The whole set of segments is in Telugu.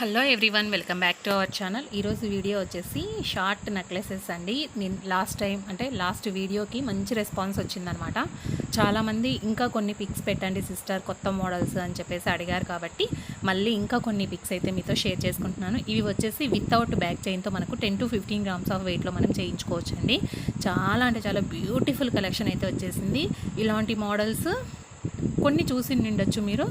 Hello everyone welcome back to our channel. ఈరోజు వీడియో వచ్చేసి షార్ట్ నెక్లెసెస్ అండి. నేను లాస్ట్ టైం అంటే లాస్ట్ వీడియోకి మంచి రెస్పాన్స్ వచ్చిందనమాట. చాలామంది ఇంకా కొన్ని పిక్స్ పెట్టండి సిస్టర్ కొత్త మోడల్స్ అని చెప్పేసి అడిగారు కాబట్టి మళ్ళీ ఇంకా కొన్ని పిక్స్ అయితే మీతో షేర్ చేసుకుంటున్నాను. ఇవి వచ్చేసి వితౌట్ బ్యాక్ చైన్తో మనకు ten to fifteen grams of వెయిట్లో మనం చేయించుకోవచ్చు అండి చాలా అంటే చాలా బ్యూటిఫుల్ కలెక్షన్ అయితే వచ్చేసింది. ఇలాంటి మోడల్స్ కొన్ని చూసి నిండొచ్చు మీరు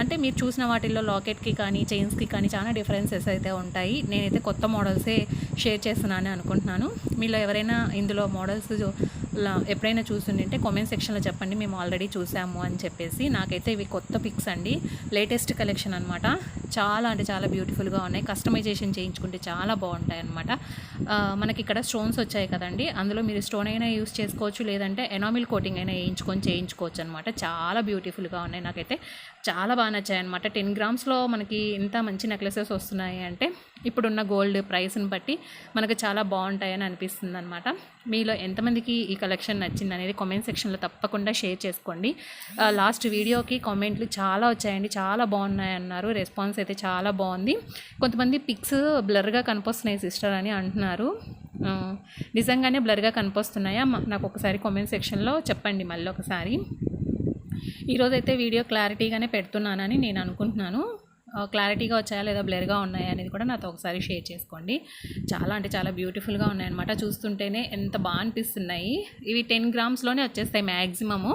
అంటే మీరు చూసిన వాటిల్లో లాకెట్కి కానీ చైన్స్కి కానీ చాలా డిఫరెన్సెస్ అయితే ఉంటాయి. నేనైతే కొత్త మోడల్సే షేర్ చేస్తున్నానని అనుకుంటున్నాను. మీలో ఎవరైనా ఇందులో మోడల్స్ ఎప్పుడైనా చూస్తుంటే కామెంట్ సెక్షన్లో చెప్పండి. మేము ఆల్రెడీ చూసాము అని చెప్పేసి. నాకైతే ఇవి కొత్త పిక్స్ అండి. లేటెస్ట్ కలెక్షన్ అనమాట చాలా అంటే చాలా బ్యూటిఫుల్గా ఉన్నాయి. కస్టమైజేషన్ చేయించుకుంటే చాలా బాగుంటాయి అనమాట మనకి ఇక్కడ స్టోన్స్ వచ్చాయి కదండి. అందులో మీరు స్టోన్ అయినా యూస్ చేసుకోవచ్చు. లేదంటే ఎనామిల్ కోటింగ్ అయినా వేయించుకొని చేయించుకోవచ్చు అనమాట చాలా బ్యూటిఫుల్గా ఉన్నాయి. నాకైతే చాలా బాగా నచ్చాయి అనమాట టెన్ గ్రామ్స్లో మనకి ఇంత మంచి నెక్లెసెస్ వస్తున్నాయి అంటే ఇప్పుడున్న గోల్డ్ ప్రైస్ని బట్టి మనకు చాలా బాగుంటాయని అనిపిస్తుంది అనమాట మీలో ఎంతమందికి ఈ కలెక్షన్ నచ్చింది అనేది కామెంట్ సెక్షన్లో తప్పకుండా షేర్ చేసుకోండి. లాస్ట్ వీడియోకి కామెంట్లు చాలా వచ్చాయండి. చాలా బాగున్నాయి అన్నారు. రెస్పాన్స్ అయితే చాలా బాగుంది. కొంతమంది పిక్స్ బ్లర్గా కనిపిస్తున్నాయి సిస్టర్ అని అంటున్నారు. నిజంగానే బ్లర్గా కనిపిస్తున్నాయా? నాకు ఒకసారి కామెంట్ సెక్షన్లో చెప్పండి మళ్ళీ ఒకసారి. ఈరోజైతే వీడియో క్లారిటీగానే పెడుతున్నానని నేను అనుకుంటున్నాను. క్లారిటీగా వచ్చాయా లేదా బ్లర్గా ఉన్నాయా అనేది కూడా నాతో ఒకసారి షేర్ చేసుకోండి. చాలా అంటే చాలా బ్యూటిఫుల్గా ఉన్నాయన్నమాట. చూస్తుంటేనే ఎంత బాగా అనిపిస్తున్నాయి. ఇవి టెన్ గ్రామ్స్లోనే వచ్చేస్తాయి మ్యాక్సిమము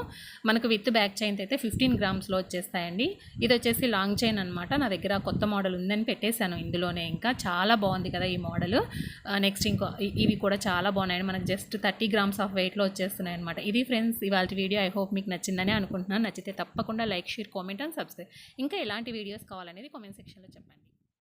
మనకు విత్ బ్యాక్ చైన్ అయితే ఫిఫ్టీన్ గ్రామ్స్లో వచ్చేస్తాయండి. ఇది వచ్చేసి లాంగ్ చైన్ అనమాట నా దగ్గర కొత్త మోడల్ ఉందని పెట్టేశాను ఇందులోనే ఇంకా. చాలా బాగుంది కదా ఈ మోడల్. నెక్స్ట్ ఇంకో ఇవి కూడా చాలా బాగున్నాయి మనకు జస్ట్ థర్టీ గ్రామ్స్ ఆఫ్ వెయిట్లో వచ్చేస్తున్నాయి అనమాట ఇది ఫ్రెండ్స్ ఇవాళ వీడియో ఐ హోప్ మీకు నచ్చిందని అనుకుంటున్నాను. నచ్చితే తప్పకుండా like share comment and subscribe. ఇంకా ఎలాంటి వీడియోస్ కావాలనేది కామెంట్ సెక్షన్లో చెప్పండి.